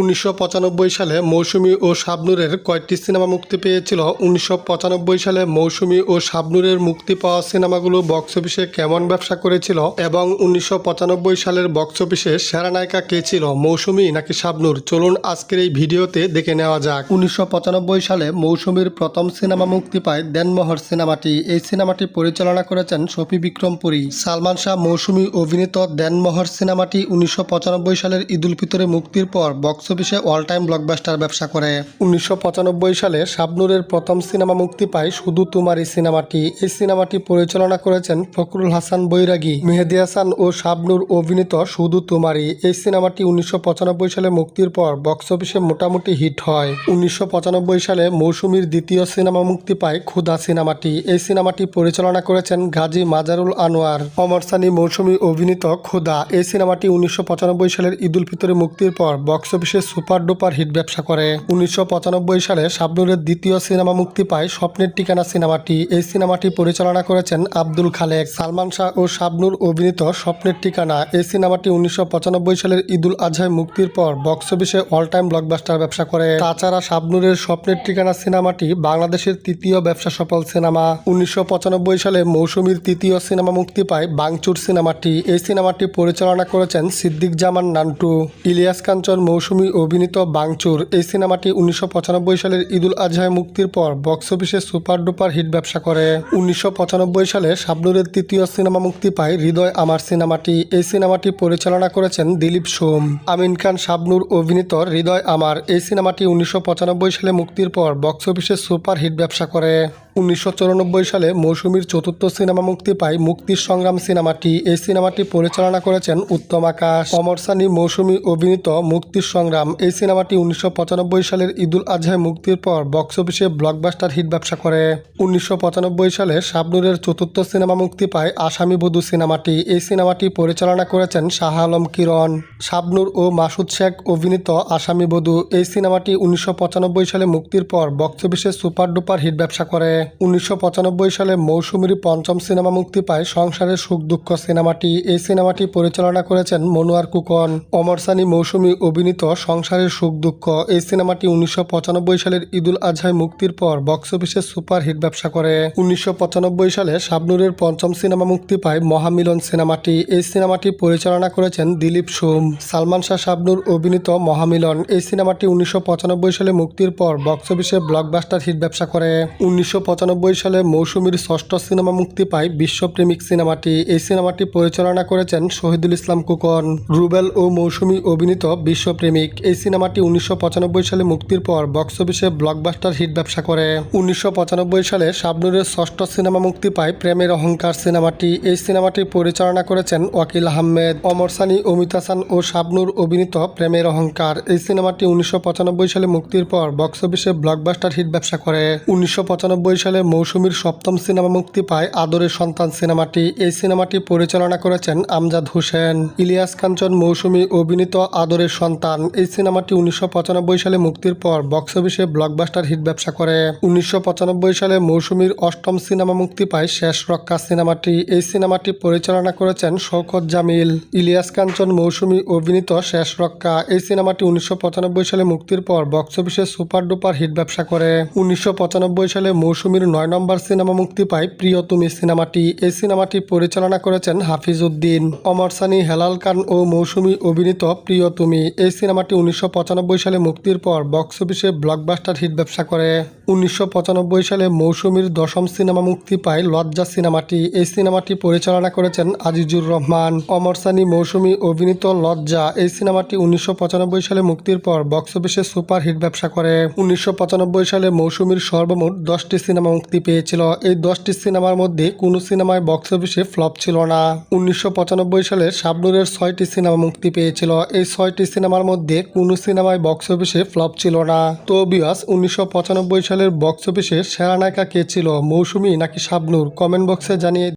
উনিশশো পঁচানব্বই সালে মৌসুমী ও শাবনূরের কয়েকটি সিনেমা মুক্তি পেয়েছিল। উনিশশো পঁচানব্বই সালে মৌসুমী ও শাবনূরের মুক্তি পাওয়া সিনেমাগুলো বক্স অফিসে কেমন ব্যবসা করেছিল এবং উনিশশো পঁচানব্বই সালের বক্স অফিসে সেরা নায়িকা কে ছিল, মৌসুমী নাকি শাবনূর? চলুন আজকের এই ভিডিওতে দেখে নেওয়া যাক। উনিশশো পঁচানব্বই সালে মৌসুমীর প্রথম সিনেমা মুক্তি পায় দেনমোহর সিনেমাটি। এই সিনেমাটি পরিচালনা করেছেন শফি বিক্রমপুরী সালমান শাহ, মৌসুমী অভিনীত দেনমোহর সিনেমাটি উনিশশো পঁচানব্বই সালের ঈদুল ফিতরে মুক্তির পর বক্স অফিসে অল টাইম ব্লকবাস্টার ব্যবসা করে। উনিশশো পঁচানব্বই সালে শাবনুরের প্রথম সিনেমা মুক্তি পায় শুধু তোমারই সিনেমাটি। এই সিনেমাটি পরিচালনা করেছেন ফখরুল হাসান বৈরাগী। মেহেদি হাসান ও শাবনুর অভিনীত শুধু তোমারই। এই সিনেমাটি উনিশশো পঁচানব্বই সালে মুক্তির পর বক্স অফিসে মোটামুটি হিট হয়। উনিশশো পঁচানব্বই সালে মৌসুমীর দ্বিতীয় সিনেমা মুক্তি পায় ক্ষুদা সিনেমাটি। এই সিনেমাটি পরিচালনা করেছেন গাজী মাজারুল আনোয়ার। অমর সানি মৌসুমী অভিনীত ক্ষুদা এই সিনেমাটি উনিশশো পঁচানব্বই সালের ঈদুল ফিতরে মুক্তির পর বক্স অফিসে সুপার ডুপার হিট ব্যবসা করে। উনিশশো পঁচানব্বই সালে শাবনুরের দ্বিতীয় সিনেমা মুক্তি পায় স্বপ্নের ঠিকানা সিনেমাটি। এই সিনেমাটি পরিচালনা করেছেন আব্দুল খালেক, সালমান শাহ ও শাবনুর অভিনীত স্বপ্নের ঠিকানা। এই সিনেমাটি উনিশশো সালের ঈদুল আজহায় মুক্তির পর বক্স অফিসে অল টাইম ব্লকবাস্টার ব্যবসা করে। তাছাড়া শাবনুরের স্বপ্নের ঠিকানা সিনেমাটি বাংলাদেশের তৃতীয় ব্যবসা সফল সিনেমা। উনিশশো পঁচানব্বই সালে মৌসুমীর তৃতীয় সিনেমা মুক্তি পায় বাংচুর সিনেমাটি। এই সিনেমাটি পরিচালনা করেছেন সিদ্দিক জামান নান্টু। ইলিয়াস কাঞ্চন মৌসুমী অভিনীত বাংচুর, এই সিনেমাটি উনিশশো পঁচানব্বই সালের ঈদুল আজহায় মুক্তির পর বক্স অফিসে সুপার ডুপার হিট ব্যবসা করে। উনিশশো পঁচানব্বই সালে শাবনুরের তৃতীয় সিনেমা মুক্তি পায় হৃদয় আমার সিনেমাটি। এই সিনেমাটি পরিচালনা করেছেন দিলীপ সোম। আমিন খান শাবনুর অভিনীত হৃদয় আমার, এই সিনেমাটি উনিশশো পঁচানব্বই সালে মুক্তির পর বক্স অফিসে সুপার হিট ব্যবসা করে। উনিশশো সালে মৌসুমীর চতুর্থ সিনেমা মুক্তি পায় মুক্তির সংগ্রাম সিনেমাটি। এই সিনেমাটি পরিচালনা করেছেন উত্তম আকাশ। অমর সানি মৌসুমী অভিনীত মুক্তির সংগ্রাম। এই সিনেমাটি উনিশশো পঁচানব্বই সালের ঈদুল আজহায় মুক্তির পর বক্স অফিসে ব্লকবাস্টার হিট ব্যবসা করে। উনিশশো পঁচানব্বই সালে শাবনুরের চতুর্থ সিনেমা মুক্তি পায় আসামি বধু সিনেমাটি। এই সিনেমাটি পরিচালনা করেছেন শাহ আলম কিরণ। শাবনুর ও মাসুদ শেখ অভিনীত আসামি বধু। এই সিনেমাটি উনিশশো পঁচানব্বই সালে মুক্তির পর বক্স অফিসে সুপার ডুপার হিট ব্যবসা করে। উনিশশো পঁচানব্বই সালে মৌসুমীর পঞ্চম সিনেমা মুক্তি পায় সংসারের সুখ দুঃখ সিনেমাটি। এই সিনেমাটি পরিচালনা করেছেন মনোয়ার কুকন। অমর সানি মৌসুমী অভিনীত সংসারের সুখ দুঃখ। এই সিনেমাটি উনিশশো সালের ঈদুল আজহায় মুক্তির পর বক্স অফিসে সুপার হিট ব্যবসা করে। উনিশশো সালে শাবনুরের পঞ্চম সিনেমা মুক্তি পায় মহামিলন সিনেমাটি। এই সিনেমাটি পরিচালনা করেছেন দিলীপ সোম। সালমান শাহ শাবনুর অভিনীত মহামিলন। এই সিনেমাটি উনিশশো পঁচানব্বই সালে মুক্তির পর বক্স অফিসে ব্লকবাস্টার হিট ব্যবসা করে। উনিশশো সালে মৌসুমীর ষষ্ঠ সিনেমা মুক্তি পায় বিশ্বপ্রেমিক সিনেমাটি। এই সিনেমাটি পরিচালনা করেছেন শহীদুল ইসলাম কুকন রুবেল ও মৌসুমী অভিনীত বিশ্বপ্রেমিক। এই সিনেমাটি উনিশশো পঁচানব্বই সালে মুক্তির পর বক্স অফিসে ব্লকবাস্টার হিট ব্যবসা করে। উনিশশো পঁচানব্বই সালে শাবনুরের ষষ্ঠ সিনেমা মুক্তি পায় প্রেমের অহংকার সিনেমাটি। এই সিনেমাটি পরিচালনা করেছেন ওয়াকিল আহমেদ। অমর সানি, অমিত হাসান ও শাবনুর অভিনীত প্রেমের অহংকার। এই সিনেমাটি উনিশশো পঁচানব্বই সালে মুক্তির পর বক্স অফিসে ব্লকবাস্টার হিট ব্যবসা করে। উনিশশো পঁচানব্বই সালে মৌসুমীর সপ্তম সিনেমা মুক্তি পায় আদরের সন্তান সিনেমাটি। এই সিনেমাটি পরিচালনা করেছেন আমজাদ হোসেন। ইলিয়াস কাঞ্চন মৌসুমী অভিনীত আদরের সন্তান। এই সিনেমাটি উনিশশো পঁচানব্বই সালে মুক্তির পর বক্স অফিসে ব্লকবাস্টার হিট ব্যবসা করে। উনিশশো সালে মৌসুমীর অষ্টম সিনেমা মুক্তি পায় শেষ রক্ষা সিনেমাটি। এই সিনেমাটি পরিচালনা করেছেন শওকত জামিল। ইলিয়াস কাঞ্চন মৌসুমী অভিনীত শেষ রক্ষা। এই সিনেমাটি উনিশশো পঁচানব্বই সালে মুক্তির পর বক্স অফিসে সুপার ডুপার হিট ব্যবসা করে। উনিশশো পঁচানব্বই সালে মৌসুমীর নয় নম্বর সিনেমা মুক্তি পায় প্রিয় তুমি সিনেমাটি। এই সিনেমাটি পরিচালনা করেছেন হাফিজ উদ্দিন। অমর সানি, হেলাল খান ও মৌসুমী অভিনীত প্রিয় তুমি এই সিনেমাটি উনিশশো পঁচানব্বই সালে মুক্তির পর বক্স অফিসে ব্লকবাস্টার হিট ব্যবসা করে। উনিশশো সালে মৌসুমীর দশম সিনেমা মুক্তি পায় লজ্জা সিনেমাটি। এই সিনেমাটি পরিচালনা করেছেন আজিজুর রহমান। অমর সানি, মৌসুমী অভিনীত লজ্জা। এই সিনেমাটি উনিশশো পঁচানব্বই সালে মুক্তির পর বক্স অফিসে সুপার হিট ব্যবসা করে। উনিশশো পঁচানব্বই সালে মৌসুমীর সর্বমোট দশটি সিনেমা মুক্তি পেয়েছিল। এই দশটি সিনেমার মধ্যে কোনো সিনেমায় বক্স অফিসে ফ্লপ ছিল না। উনিশশো পঁচানব্বই সালে শাবনুরের ছয়টি সিনেমা মুক্তি পেয়েছিল। এই ছয়টি সিনেমার মধ্যে কোনো সিনেমায় বক্স অফিসে ফ্লপ ছিল না। তো বিয়াস উনিশশো পঁচানব্বই সালের বক্স অফিসে সেরা নায়িকা কে ছিল? মৌসুমি নাকি শাবনুর? কমেন্ট বক্সে জানিয়ে